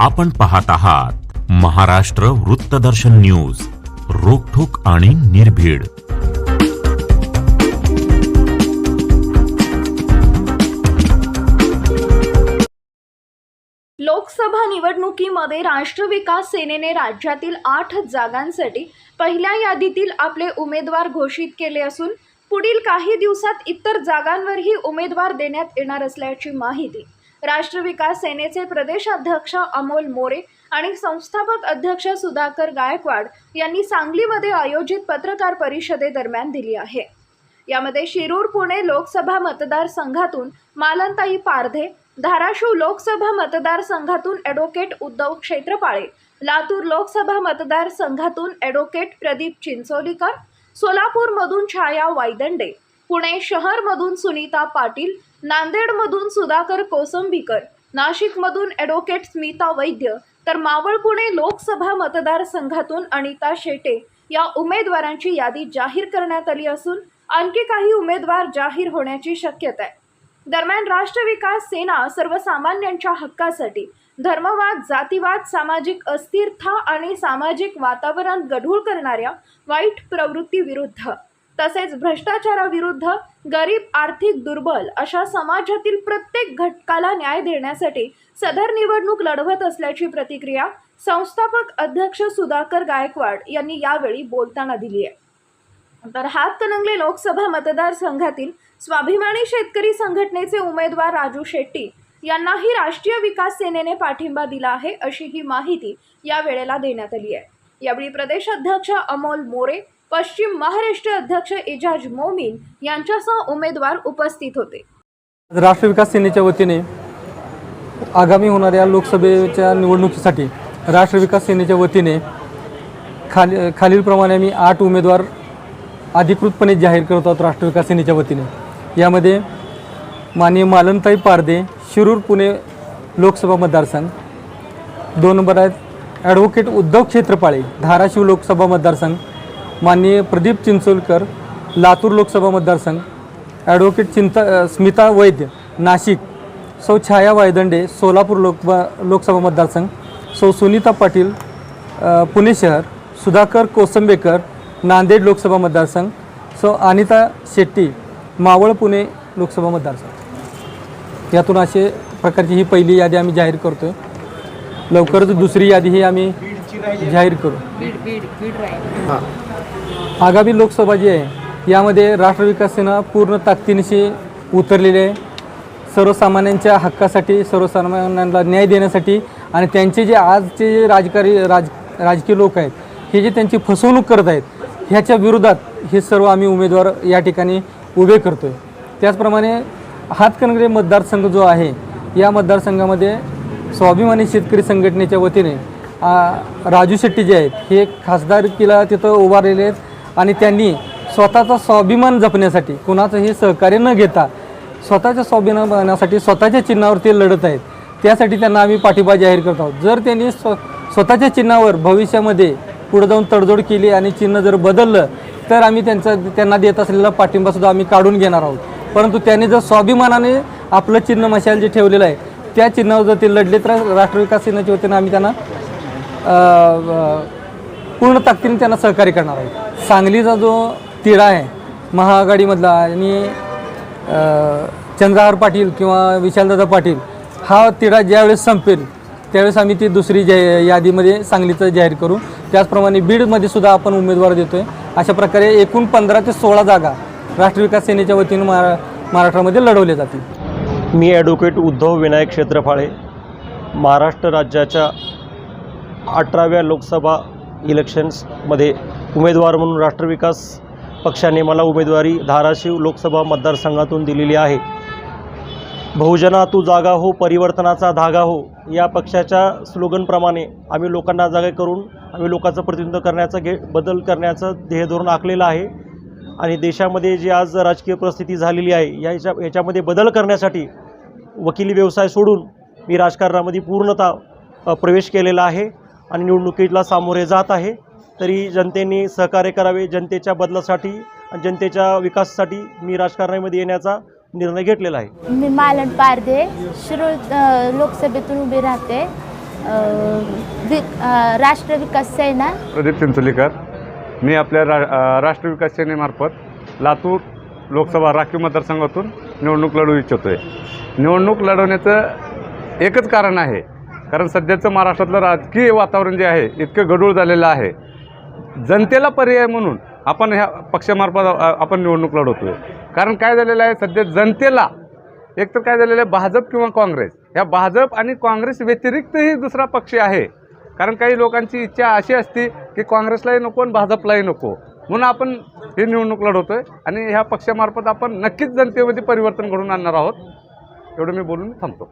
आपण पाहत आहात महाराष्ट्र वृत्तदर्शन न्यूज रोखोक आणि निर्भीड. लोकसभा निवडणुकीमध्ये राष्ट्र विकास सेनेने राज्यातील आठ जागांसाठी पहिल्या यादीतील आपले उमेदवार घोषित केले असून पुढील काही दिवसात इतर जागांवरही उमेदवार देण्यात येणार असल्याची माहिती. राष्ट्र विकास सेनेचे प्रदेशाध्यक्ष अमोल मोरे आणि संस्थापक अध्यक्ष सुधाकर गायकवाड यांनी सांगलीमध्ये आयोजित पत्रकार परिषदेदरम्यान दिली आहे. यामध्ये शिरूर पुणे लोकसभा मतदारसंघातून मालनताई पारधे धाराशिव लोकसभा मतदारसंघातून ॲडव्होकेट उद्धव क्षेत्रपाळे लातूर लोकसभा मतदारसंघातून ॲडव्होकेट प्रदीप चिंचोलीकर सोलापूरमधून छाया वायदंडे पुणे शहरमधून सुनीता पाटील नांदेडमधून सुधाकर कोसंबीकर नाशिकमधून ॲडव्होकेट स्मिता वैद्य तर मावळ पुणे लोकसभा मतदारसंघातून अनिता शेटे या उमेदवारांची यादी जाहीर करण्यात आली असून आणखी काही उमेदवार जाहीर होण्याची शक्यता आहे. दरम्यान राष्ट्र विकास सेना सर्वसामान्यांच्या हक्कासाठी धर्मवाद जातीवाद सामाजिक अस्थिरता आणि सामाजिक वातावरण गढूळ करणाऱ्या वाईट प्रवृत्तीविरुद्ध तसेच भ्रष्टाचाराविरुद्ध गरीब आर्थिक दुर्बल अशा समाजातील प्रत्येक घटकाला न्याय देण्यासाठी सदर निवडणूक लढवत असल्याची प्रतिक्रिया संस्थापक अध्यक्ष सुधाकर गायकवाड यांनी यावेळी बोलताना दिली आहे. तर हातकणंगले लोकसभा मतदारसंघातील स्वाभिमानी शेतकरी संघटनेचे उमेदवार राजू शेट्टी यांनाही राष्ट्रीय विकास सेनेने पाठिंबा दिला आहे अशी ही माहिती या वेळेला देण्यात आली आहे. यावेळी प्रदेशाध्यक्ष अमोल मोरे पश्चिम महाराष्ट्र अध्यक्ष एजाज मोमीन यांच्यासह उमेदवार उपस्थित होते. राष्ट्र विकास सेनेच्या वतीने आगामी होणाऱ्या लोकसभेच्या निवडणुकीसाठी राष्ट्र विकास सेनेच्या वतीने खाली खालीलप्रमाणे आम्ही आठ उमेदवार अधिकृतपणे जाहीर करत आहोत राष्ट्र विकास सेनेच्या वतीने. यामध्ये माननीय मालनताई पारदे शिरूर पुणे लोकसभा मतदारसंघ दोन नंबर आहेत ॲडव्होकेट उद्धव क्षेत्रपाळे धाराशिव लोकसभा मतदारसंघ माननीय प्रदीप चिंचोलकर लातूर लोकसभा मतदारसंघ ॲडव्होकेट चिंता स्मिता वैद्य नाशिक सौ छाया वायदंडे सोलापूर लोक लोकसभा मतदारसंघ सौ सुनीता पाटील पुणे शहर सुधाकर कोसंबेकर नांदेड लोकसभा मतदारसंघ सौ अनिता शेट्टी मावळ पुणे लोकसभा मतदारसंघ. यातून असे प्रकारची ही पहिली यादी आम्ही जाहीर करतो आहे लवकरच दुसरी यादी ही आम्ही जाहीर करू. आगामी लोकसभा जी आहे यामध्ये राष्ट्र विकास सेना पूर्ण ताकदीनिशी उतरलेली आहे. सर्वसामान्यांच्या हक्कासाठी सर्वसामान्यांना न्याय देण्यासाठी आणि त्यांचे जे आजचे जे राजकारी राज राजकीय लोक आहेत हे जे त्यांची फसवणूक करत आहेत ह्याच्या विरोधात हे सर्व आम्ही उमेदवार या ठिकाणी उभे करतो आहे त्याचप्रमाणे हातकणंगले मतदारसंघ जो आहे या मतदारसंघामध्ये स्वाभिमानी शेतकरी संघटनेच्या वतीने राजू शेट्टी जे आहेत हे खासदारकीला तिथं उभारलेले आहेत आणि त्यांनी स्वतःचा स्वाभिमान जपण्यासाठी कुणाचंही सहकार्य न घेता स्वतःच्या स्वाभिमानासाठी स्वतःच्या चिन्हावर ते लढत आहेत. त्यासाठी त्यांना आम्ही पाठिंबा जाहीर करत आहोत. जर त्यांनी स्व स्वतःच्या चिन्हावर भविष्यामध्ये पुढे जाऊन तडजोड केली आणि चिन्ह जर बदललं तर आम्ही त्यांचा त्यांना देत असलेला पाठिंबासुद्धा आम्ही काढून घेणार आहोत. परंतु त्यांनी जर स्वाभिमानाने आपलं चिन्ह मशाल जे ठेवलेलं आहे त्या चिन्हावर जर ते लढले तर राष्ट्रविकास सेनेच्या वतीनं आम्ही त्यांना पूर्ण ताकदीने त्यांना सहकार्य करणार आहे सांगलीचा जो तिढा आहे महाआघाडीमधला आणि चंद्रहार पाटील किंवा विशालदादा पाटील हा तिढा ज्यावेळेस संपेल त्यावेळेस आम्ही ती दुसरी जा यादीमध्ये सांगलीचं जाहीर करू. त्याचप्रमाणे बीडमध्ये सुद्धा आपण उमेदवार देतो आहे अशा प्रकारे एकूण पंधरा ते सोळा जागा राष्ट्र विकास सेनेच्या वतीनं महा महाराष्ट्रामध्ये लढवल्या जातील. मी ॲडव्होकेट उद्धव विनायक क्षेत्रफाळे महाराष्ट्र राज्याच्या अठराव्या लोकसभा इलेक्शन्समध्ये उमेदवार म्हणून राष्ट्रविकास पक्षाने मला उमेदवारी धाराशिव लोकसभा मतदारसंघातून दिलेली आहे. बहुजना तू जागा हो परिवर्तनाचा धागा हो या पक्षाच्या स्लोगनप्रमाणे आम्ही लोकांना जागा करून आम्ही लोकांचं प्रतिनिधित्व करण्याचं घे बदल करण्याचं ध्येय धोरण आखलेलं आहे. आणि देशामध्ये जी आज राजकीय परिस्थिती झालेली आहे याच्या याच्यामध्ये बदल करण्यासाठी वकिली व्यवसाय सोडून मी राजकारणामध्ये पूर्णतः प्रवेश केलेला आहे. आणि निवडणुकीला सामोरे जात आहे. तरी जनतेने सहकार्य करावे जनतेच्या बदलासाठी आणि जनतेच्या विकासासाठी मी राजकारणामध्ये येण्याचा निर्णय घेतलेला आहे. मी मालन पारधे शिरूर अ, लोकसभेतून उभी राहते. वि राष्ट्र विकास सेना. प्रदीप चिंचोलीकर. मी आपल्या रा राष्ट्र विकास सेनेमार्फत लातूर लोकसभा राखीव मतदारसंघातून निवडणूक लढवू इच्छितो आहे निवडणूक लढवण्याचं एकच कारण आहे कारण सध्याचं महाराष्ट्रातलं राजकीय वातावरण जे आहे इतकं गडूळ झालेलं आहे. जनतेला पर्याय म्हणून आपण ह्या पक्षामार्फत आपण निवडणूक लढवतो आहे कारण काय झालेलं आहे सध्या जनतेला एक तर काय झालेलं आहे भाजप किंवा काँग्रेस ह्या भाजप आणि काँग्रेस व्यतिरिक्तही दुसरा पक्ष आहे. कारण काही लोकांची इच्छा अशी असते की काँग्रेसलाही नको आणि भाजपलाही नको. म्हणून आपण ही निवडणूक लढवतो आहे आणि ह्या पक्षामार्फत आपण नक्कीच जनतेमध्ये परिवर्तन घडून आणणार आहोत. एवढं मी बोलून थांबतो.